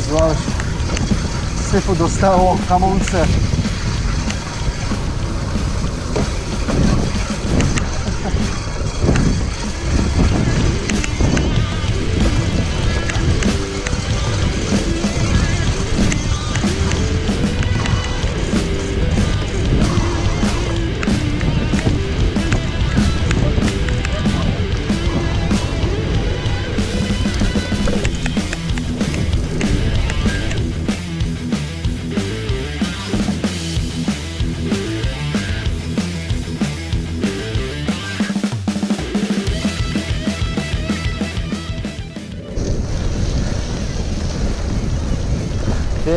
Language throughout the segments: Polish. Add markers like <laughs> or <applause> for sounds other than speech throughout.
se vas. Sve podostavo, kamo.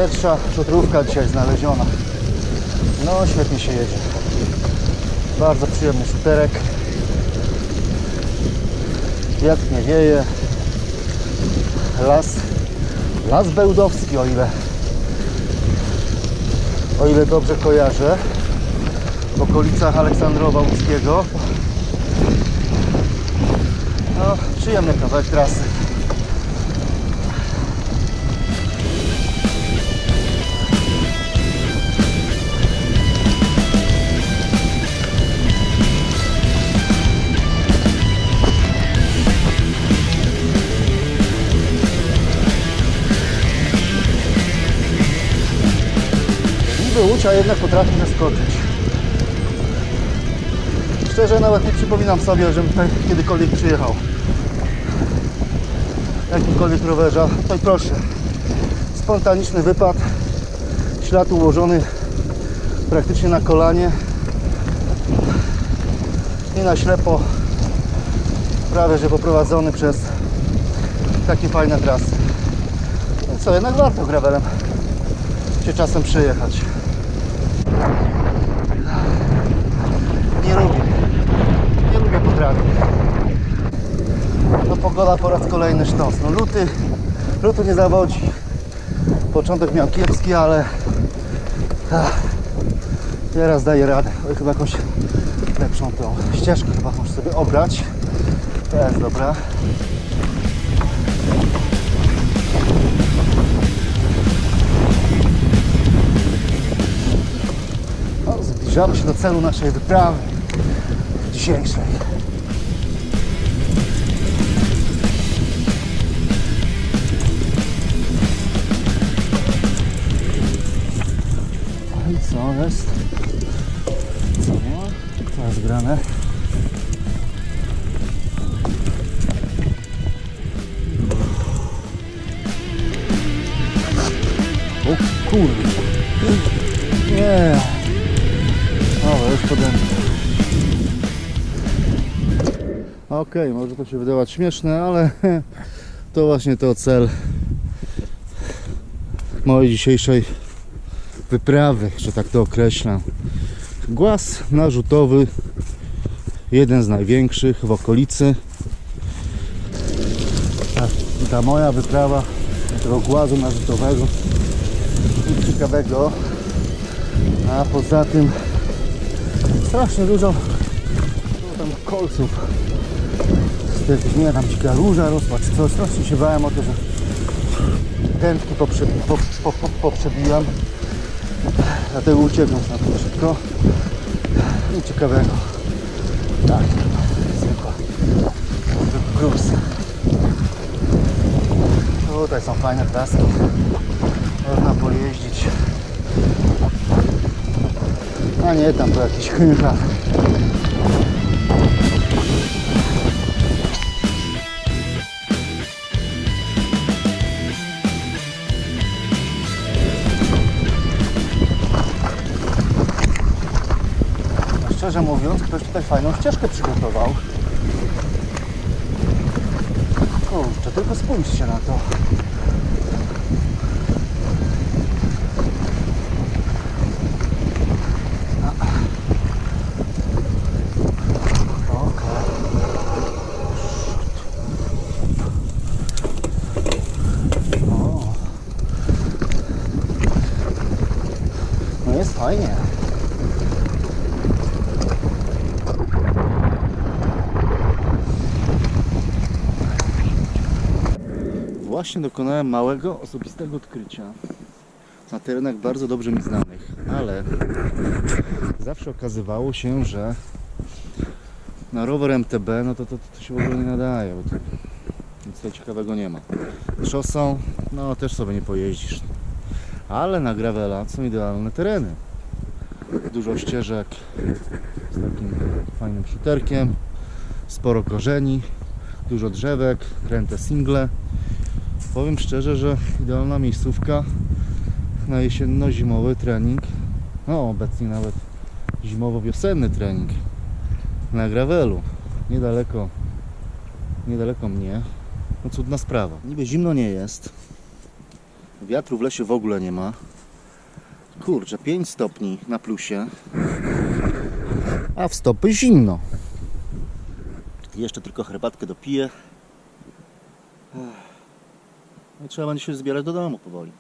Pierwsza szutrówka dzisiaj znaleziona. No świetnie się jedzie. Bardzo przyjemny szuterek. Wiatr nie wieje. Las, las bełdowski, o ile, o ile dobrze kojarzę. W okolicach Aleksandrowa Łódzkiego. No, przyjemny kawałek trasy. Niby łódź, a jednak potrafi zaskoczyć. Szczerze nawet nie przypominam sobie, żebym tutaj kiedykolwiek przyjechał. Jakimkolwiek rowerze. Tutaj proszę. Spontaniczny wypad. Ślad ułożony praktycznie na kolanie. I na ślepo. Prawie że poprowadzony przez takie fajne trasy. No Co jednak warto gravelem się czasem przejechać. Nie lubię. Nie lubię potrawy. No pogoda po raz kolejny sztos. No luty, lutu nie zawodzi. Początek miał kiepski, ale ach, teraz daje radę. Chyba jakąś lepszą tą ścieżkę chyba muszę sobie obrać. To jest dobra. Zbliżamy się do celu naszej wyprawy dzisiejszej. No I co jest? Co? Co jest grane? O kurde. Nie. Mną. Okej, może to się wydawać śmieszne, ale <laughs> to właśnie to cel mojej dzisiejszej wyprawy, że tak to określam. Głaz narzutowy, jeden z największych w okolicy. Ta moja wyprawa tego głazu narzutowego nic ciekawego a poza tym strasznie dużo tam kolców. Z tych, nie tam dzika róża rosła czy coś, strasznie się bałem o to, że dętki poprze, po, po, po, poprzebijam dlatego uciekam na to szybko nic ciekawego. Tak, zwykła. Gruz. Tutaj są fajne traski można pojeździć a nie tam to jakiś chynka. No Szczerze mówiąc, ktoś tutaj fajną ścieżkę przygotował. Kurczę, tylko spójrzcie na to. Okej. O. No jest fajnie. Właśnie dokonałem małego, osobistego odkrycia. na terenach bardzo dobrze mi znanych, ale zawsze okazywało się, że na rower MTB, no to, to, to się w ogóle nie nadaje, bo nic tutaj ciekawego nie ma. Szosą, no też sobie nie pojeździsz. Ale na gravela są idealne tereny. Dużo ścieżek z takim fajnym szuterkiem, sporo korzeni, dużo drzewek, kręte single. Powiem szczerze, że idealna miejscówka na jesienno-zimowy trening. No, obecnie nawet zimowo-wiosenny trening na gravelu. Niedaleko, niedaleko mnie. No cudna sprawa. Niby zimno nie jest. Wiatru w lesie w ogóle nie ma. Kurczę, 5 stopni na plusie. A w stopy zimno. Jeszcze tylko herbatkę dopiję. No i trzeba będzie się zbierać do domu powoli.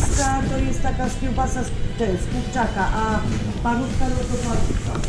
Murzyńska to jest taka z kiełbasa z, z kurczaka, a parówka no to parówka.